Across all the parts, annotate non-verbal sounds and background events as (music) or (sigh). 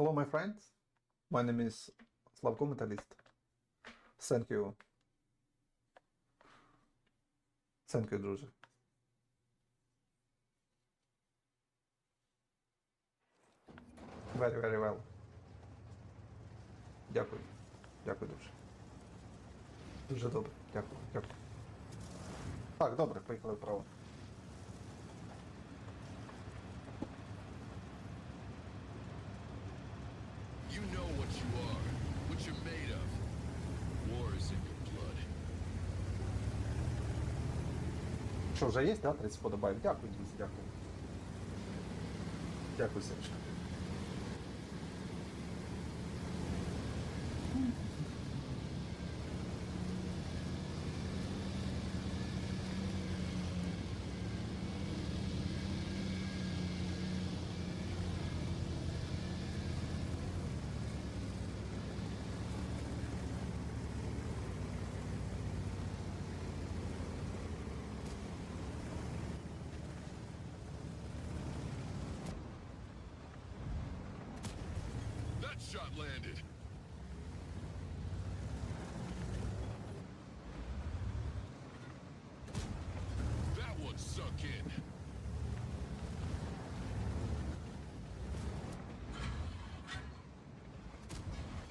Hello, my friends. My name is Slavko Metalist. Thank you. Thank you, друже. Very, very well. Дякую. Дякую дуже. Дуже добре. Дякую. Дякую. Так, добре, поїхали вправо. You know what you are, what you're made of. War is in your blood. Що, вже є, да? 30 подобаєм? Дякую, друзі, дякую. Дякую, Сережка. Shot landed. That one sunk in.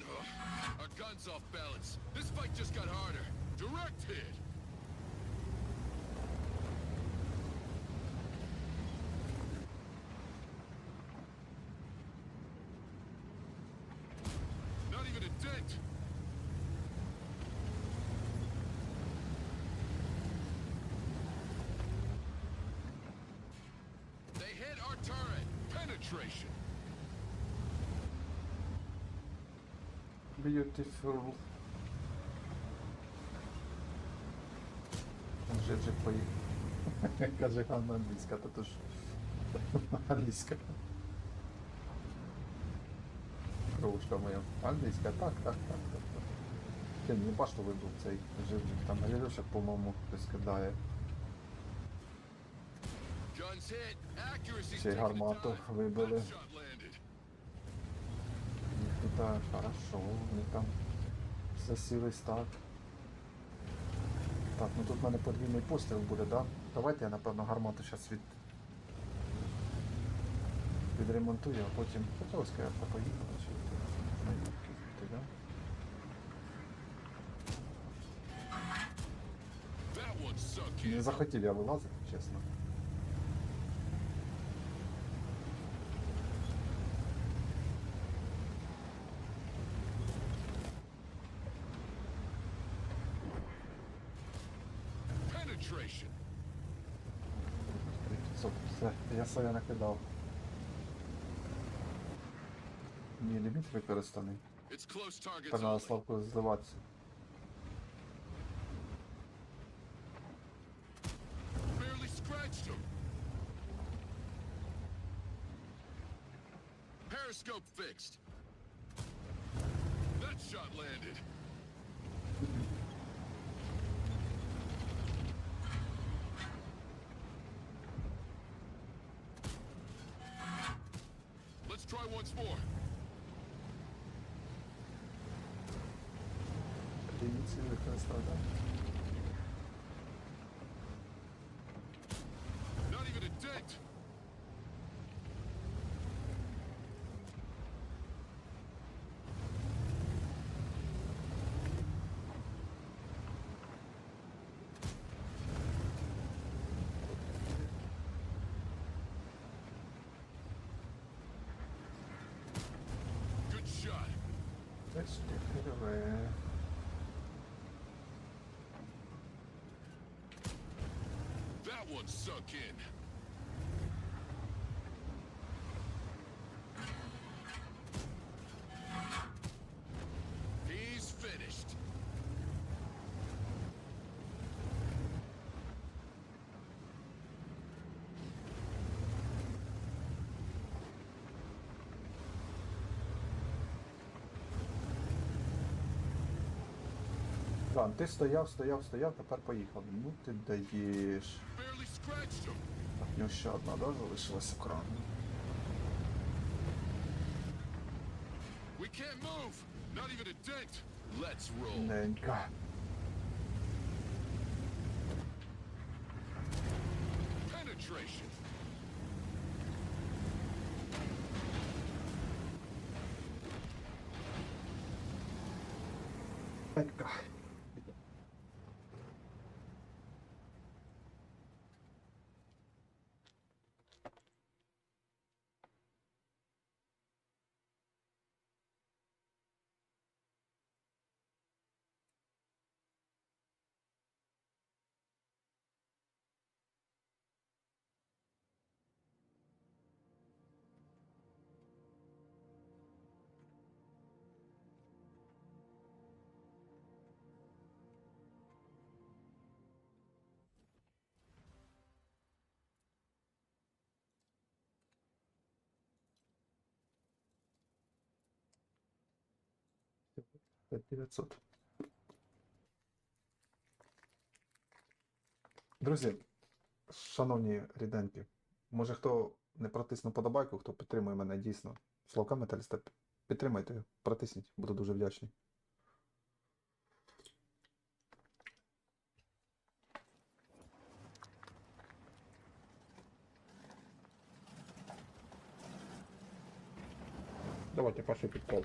Ugh, Our gun's off balance. This fight just got harder. Direct hit. They hit our turret. Penetration. Beautiful. Вже поїхав. (laughs) Каже Ганна англійська, то тож (laughs) англійська. Кровушка моя. Англійська, так, так, так, так, так. Ти не бачиш, вибув цей живчик там Галерюшек, по-моєму, хтось. Ще й гармату вибили. Тут хорошо, вони там засілись так. Так, ну тут в мене подвійний постріл буде, да? Давайте я напевно гармату зараз від... відремонтую, а потім. Хоча ось я поїхала чи да? Не захотів я вилазити, чесно. Penetration. Стоп, я накидав. Мій ліміт використаний. Тепер треба. Славку здаватися. Primiți-le că asta, da. That one sunk in. Дан, ти стояв, стояв, стояв, тепер поїхав. Ну ти даєш. Так, в нього ще одна, да, залишилась екрану. We can't 5900. Друзі, шановні ріденьки, може хто не протиснув подобайку, хто підтримує мене дійсно. Словка металіста, підтримайте протисніть, буду дуже вдячний. Давайте перший підкол.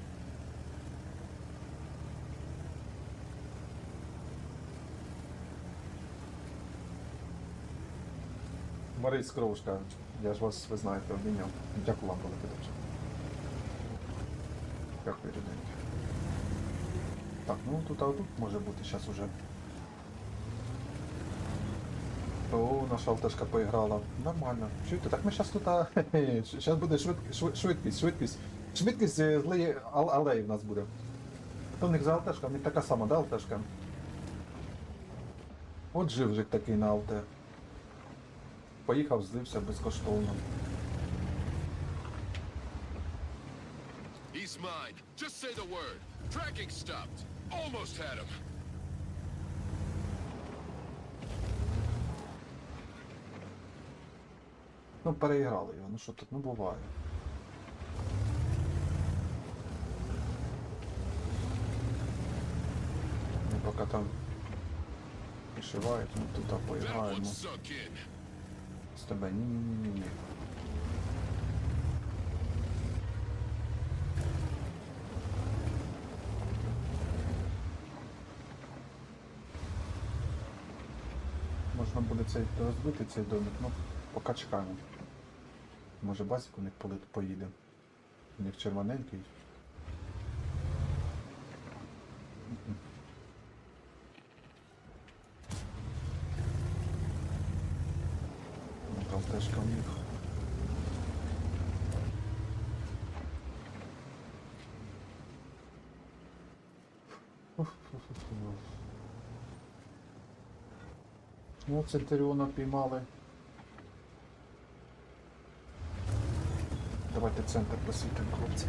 Марись Кровушка, я ж вас, ви знаєте, обміняв. Дякую вам, велике дуже. Дякую, ріденькі. Так, ну тут а тут може бути зараз уже. О, наша алтешка поіграла. Нормально. Чуєте, так ми зараз тут. Зараз (laughs) буде швид... швид- швидкість, швидкість. Швидкість е, злої ал- алеї в нас буде. То в них за алтешка, в них така сама, да, алтешка? От живжик такий на алте. Поїхав, злився безкоштовно. He's mine. Just say the word. Tracking stopped. Almost had him. Ну, переіграли його, ну що тут, ну буває. Ну, поки там пішивають, ми тут That поіграємо. З тебе ні-ні-ні-ні. Можна буде цей розбити цей домик, ну поки чекаємо. Може базик у них поїде. У них червоненький. Мгм. Ну, Там теж у них. Ну, Центуріона піймали. Давайте центр посвітимо, хлопці.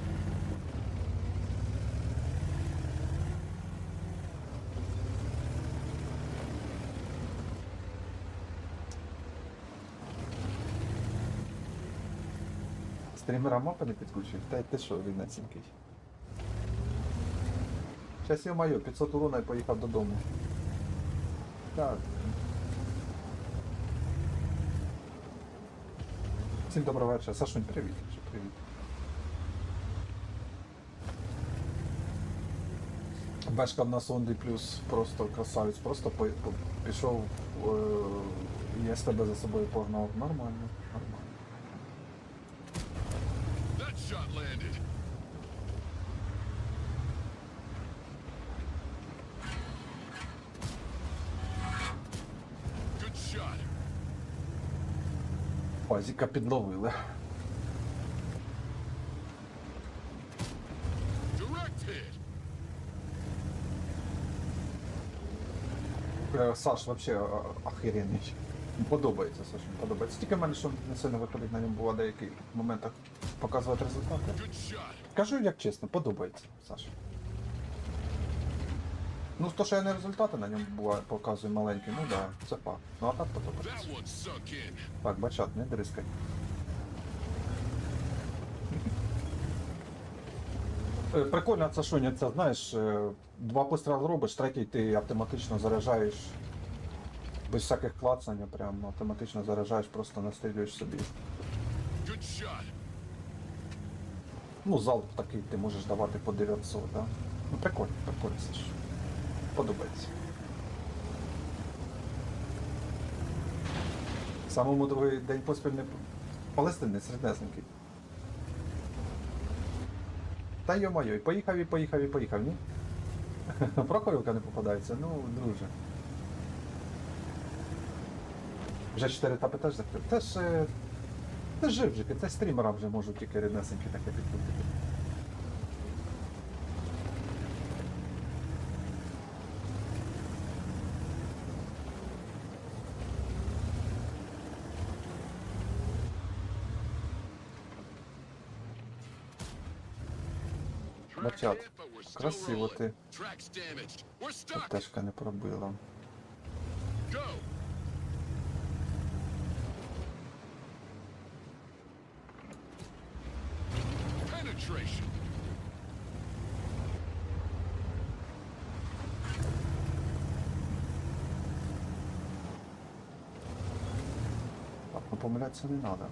Стрімера мапи не підключив? Та ти що, ріднесенький? Щас я маю, 500 урона і поїхав додому. Так. Всім доброго вечора. Сашунь, привіт. Привіт. Бешка в нас Онлі плюс просто красавець, просто пішов е, і я з тебе за собою погнав. Нормально, нормально. That shot landed. Good shot. Пазіка підловили. Е, Саш вообще а, охеренний. Подобається, Саш, подобається. Тільки мене що не сильно виходить на ньому було в деяких моментах показувати результати. Кажу, як чесно, подобається, Саш. Ну, то, що я не результати на ньому буває, показую маленькі, ну да, це факт. Ну а так подобається. Sunk in. Так, бачат, не дрискай. Е, Прикольно це що, це знаєш, е, два постріли робиш, третій ти автоматично заряджаєш без всяких клацання, прям автоматично заряджаєш, просто настрілюєш собі. Ну, залп такий ти можеш давати по 900, да? Ну прикольно, прикольно це ж. Подобається. Самому другий день поспіль не Палестини середнесенький. Та йо-моє, поїхав і поїхав і поїхав, ні? (laughs) Прохорівка не попадається, ну, друже. Вже 4 етапи теж закрив. Теж. е, Це живжики, це стрімерам вже можуть тільки ріднесенькі таке підкрутити. Still красиво ти. Тежка не пробила. Так, ну помилятися не треба.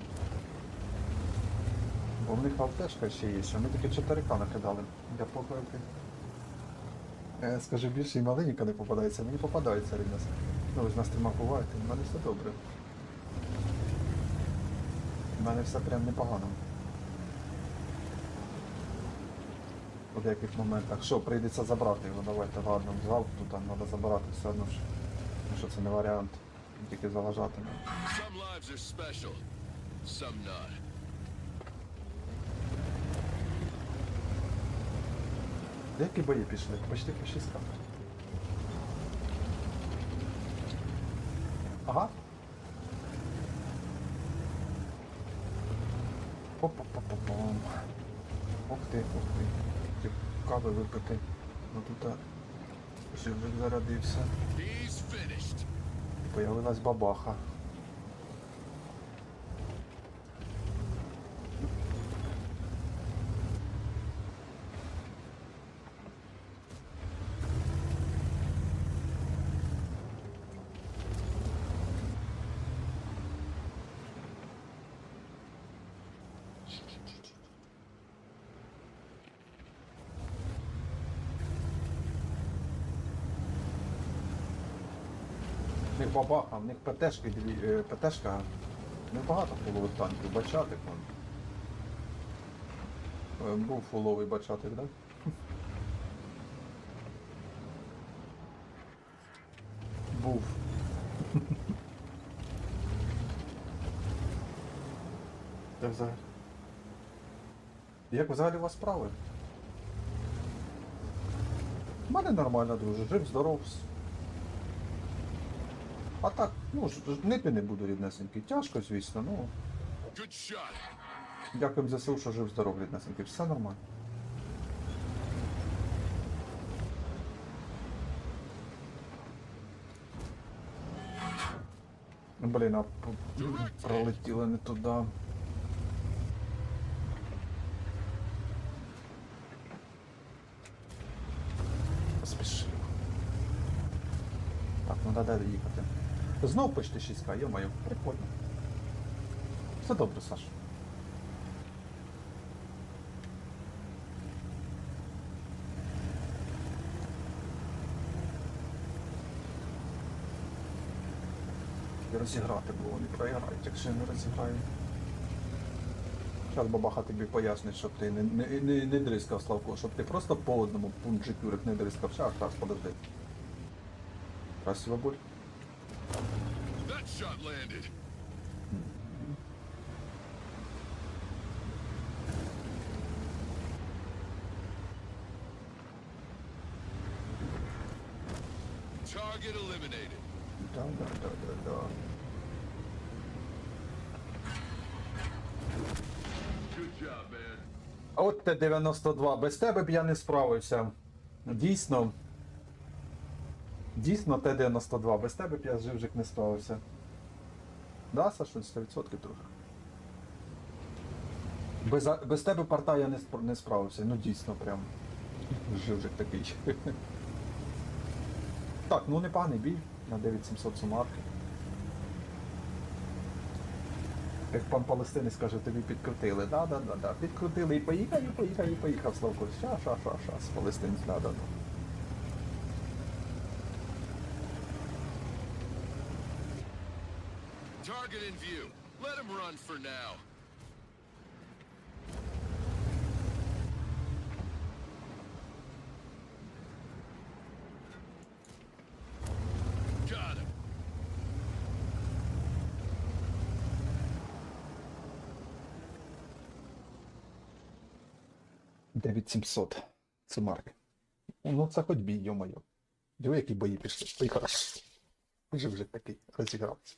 Бо в них алтешка ще є, що ми тільки 4К накидали для покойки. Е, скажи більше і маленька не попадається, мені попадається ріднес. Ну ви ж на стрімах буваєте, в мене все добре. У мене все прям непогано. У деяких моментах. Що, прийдеться забрати його, давайте, ладно, залп тут там треба забирати все одно ж. Ну що це не варіант. Тільки заважатиме. Some lives are special, some not. Які бої пішли? Почти фашистка. Ага. Оп-оп-оп-оп-ом. Ух ти, ух ти. Хотів кави випити. Ну тут живик зародився. He's. Появилась бабаха. Них бабаха, в них ПТшки, дві, е, ПТшка, небагато фулових танків, бачатик вон. Е, Був фуловий бачатик, так? Був. Як взагалі? Як взагалі у вас справи? У мене нормально, друже, жив, здоров. А так, ну, нити не буду ріднесенький. Тяжко, звісно, ну. Дякую за силу, що жив здоров ріднесенький. Все нормально. Блін, а пролетіли не туди. Спішив. Так, ну треба їхати. Знов почти 6К, йо-моє, прикольно. Все добре, Саш. Розіграти, бо вони програють, якщо я не розіграю. Зараз бабаха тобі пояснить, щоб ти не, не, не, не дрискав Славко, щоб ти просто по одному пункт не дрискав. Щас, так, подожди. Красиво буль. Shot landed. Target eliminated. Dun, dun, dun, dun, dun. Good job, man. От Т-92. Без тебе б я не справився. Дійсно. Дійсно, Т-92. Без тебе б я живжик не справився. Да, Сашуль, 100% трохи. Без, без тебе порта я не, не справився. Ну дійсно прям. Живжик такий. (laughs) Так, ну непоганий бій на 9700 сумарки. Як пан Палестинець каже, тобі підкрутили. Да, да, да, да. Підкрутили і поїхав, і поїхав, і поїхав, Славко. Ша, ша, ша, ша, з палестинець, да, да, да. Target in view. Let him run for now. Him. 9700. Це марки. Ну це хоч бій, йо-моє. Диви, які бої пішли. Поїхав. Вже вже такий розігрався.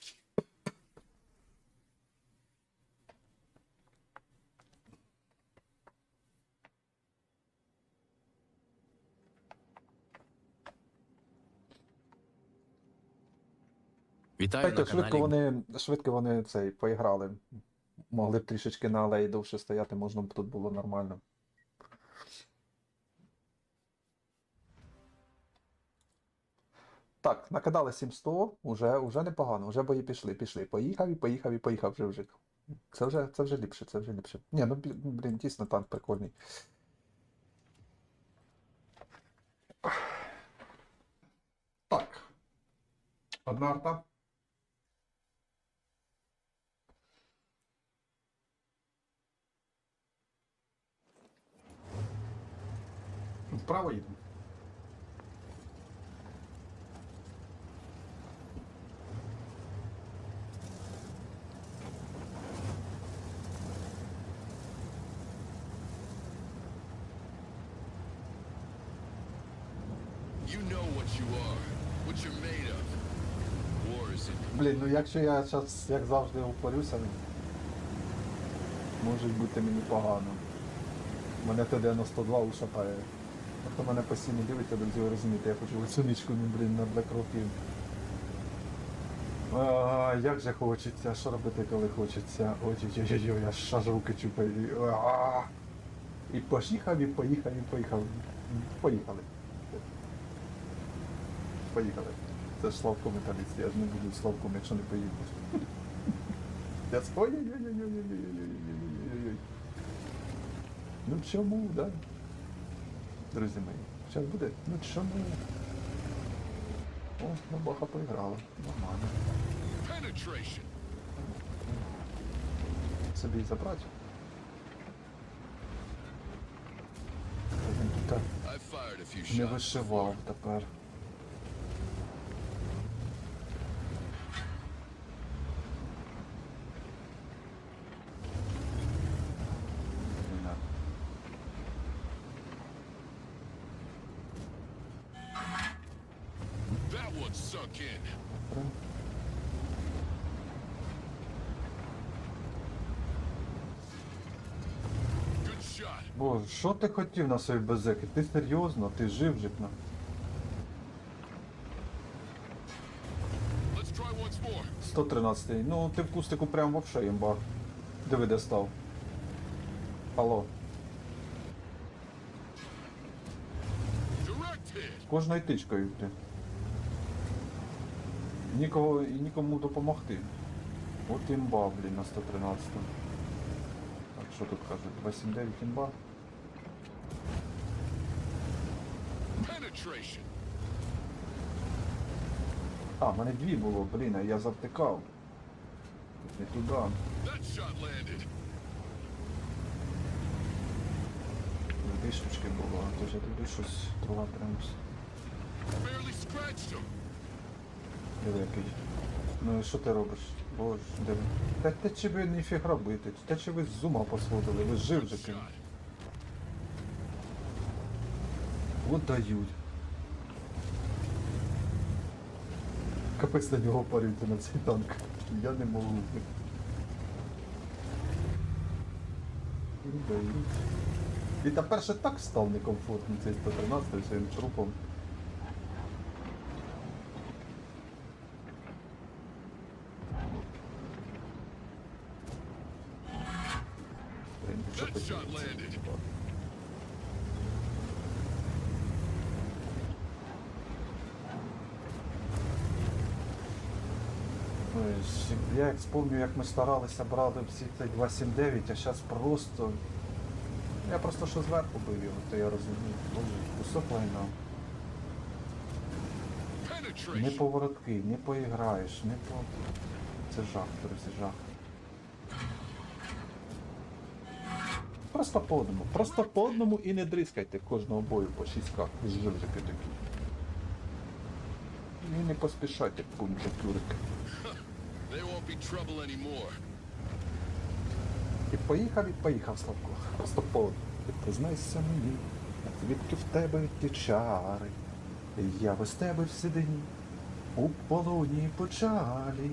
Вітаю Знаєте, на швидко каналі. вони, швидко вони цей поіграли. Могли б трішечки на алеї довше стояти, можна б тут було нормально. Так, накидали 700, уже, уже непогано, вже бої пішли, пішли. Поїхав і поїхав і поїхав вже вже. Це вже, це вже ліпше, це вже ліпше. Ні, ну блін, дійсно танк прикольний. Так. Одна арта. Вправо їдемо. You know what you are, what you're made of. War is in your Блін, ну якщо я зараз, як завжди, упорюся, може бути мені погано. Мене Т-92 ушатає. Хто мене постійно дивиться, друзі, ви розумієте, я хочу оцю нічку, ну блін, на Black Rock. А, як же хочеться, що робити, коли хочеться. Ой-ой-ой, аж шаж руки чупаю. І поїхав, і поїхав, і поїхав. Поїхали. Поїхали. Це ж Славко металіст, я ж не буду Славком, якщо не поїду. Я с- Ой-ой-ой-ой-ой-ой-ой-ой-ой-ой-ой. Ну чому, да? друзі мої. Зараз буде. Ну що ми... О, ми баха поіграли. Нормально. Собі забрати. Не вишивав тепер. Боже, що ти хотів на своїй безеки? Ти серйозно? Ти жив житно? Let's try once more. 113. Ну, ти в кустику прям вообще імба. Диви, де став. Алло. Кожною тичкою ти. Нікого і нікому допомогти. От імба, блін, на 113. Так, що тут кажуть? 279 імба. А, в мене дві було, блін, а я завтикав. Не туди. Дві штучки було, а то ж я туди щось scratched him. Диви який. Ну і що ти робиш? Боже, диви. Та те чи ви ніфіг робити? Та чи ви з ума посходили? Ви жив же? От дають. Капець на нього парюється на цей танк. Я не можу. І тепер ще так став некомфортно цей 113 своїм трупом. Блін, що That хотів shot це? landed. Ну, і ж, Я як ми старалися брали всі цей 279, а зараз просто. Я просто що зверху бив його, то я розумію. Боже, кусок лайна. Не поворотки, не поіграєш, не по. Це жах, друзі, жах. Просто по одному. Просто по одному і не дрискайте кожного бою по 6 к Живжики такі. І не поспішайте пунктюрики. І поїхав, і поїхав, Славко. Просто по. Ти признайся мені, звідки в тебе ті чари. Я без тебе всідині, у полоні почалі.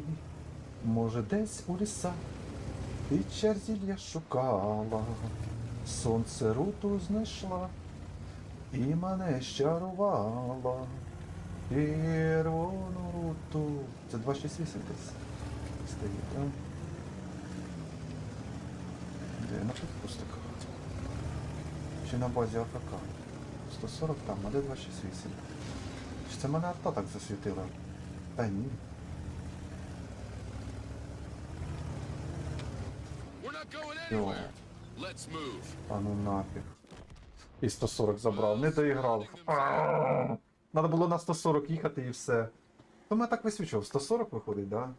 Може, десь у лісах ти черзілля шукала, сонце руту знайшла і мене щарувала. Червону руту. Це 268 десь. Стоїть, так? Де? На пустик. Чи на базі АФК? 140 там, а де 268? Чи це мене арта так засвітила? Та ні. Йо. А ну нафіг. І 140 забрав, не доіграв. Надо було на 140 їхати і все. То мене так висвічував, 140 виходить, да?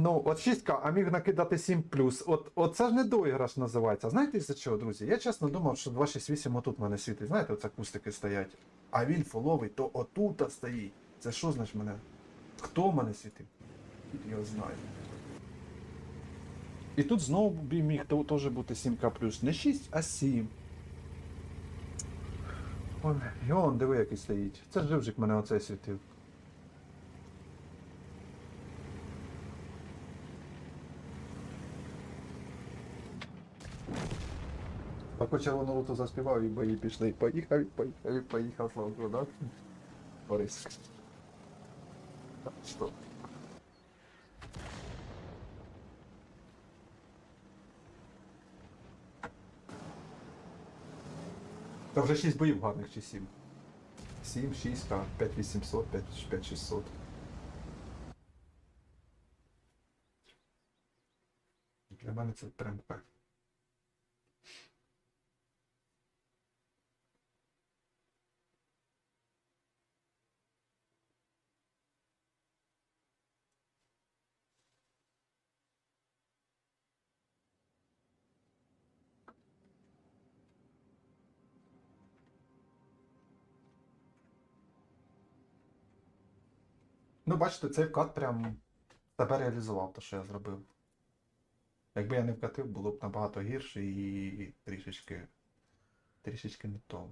Ну, от 6К, а міг накидати 7 От, от це ж не доіграш називається. Знаєте із-за чого, друзі? Я чесно думав, що 268 отут в мене світить. Знаєте, оце кустики стоять. А він фоловий, то отут стоїть. Це що значить мене? Хто мене світив? Я знаю. І тут знову міг теж бути 7К Не 6, а 7. Ой, і он, диви, який стоїть. Це живжик мене оцей світив. Так червону руту заспівав і бої пішли. Поїхав, і поїхав, і поїхав, Славко, да? Борис. Так, стоп. Та вже 6 боїв гарних чи 7. 7, 6, а 5800, 5, 5600. Для мене це прям кайф. Ну, бачите, цей вкат прям себе реалізував, те, що я зробив. Якби я не вкатив, було б набагато гірше і трішечки. трішечки не то.